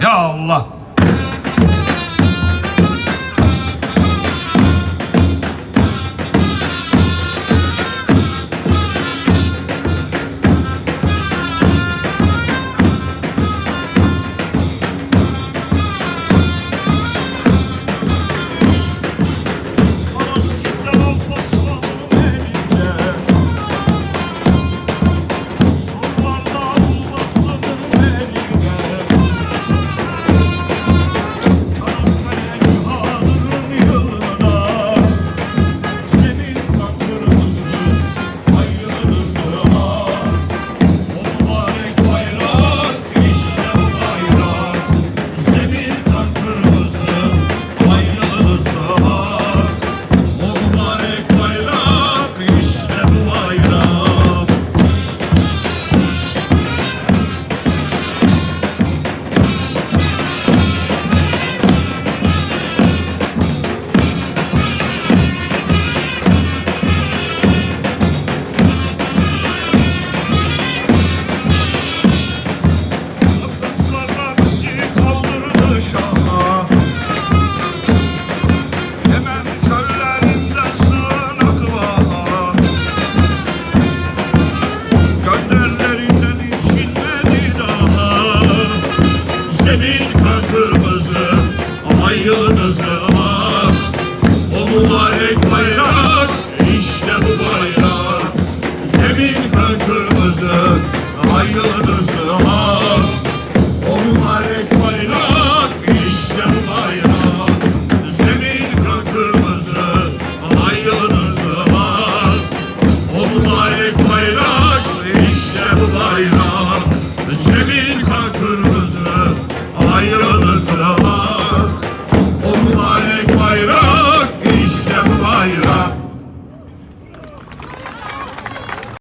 Ya Allah! Kızılmaz O mübarek bayrak İşte bu bayrak. Zemin kırmızı Ay yıldızı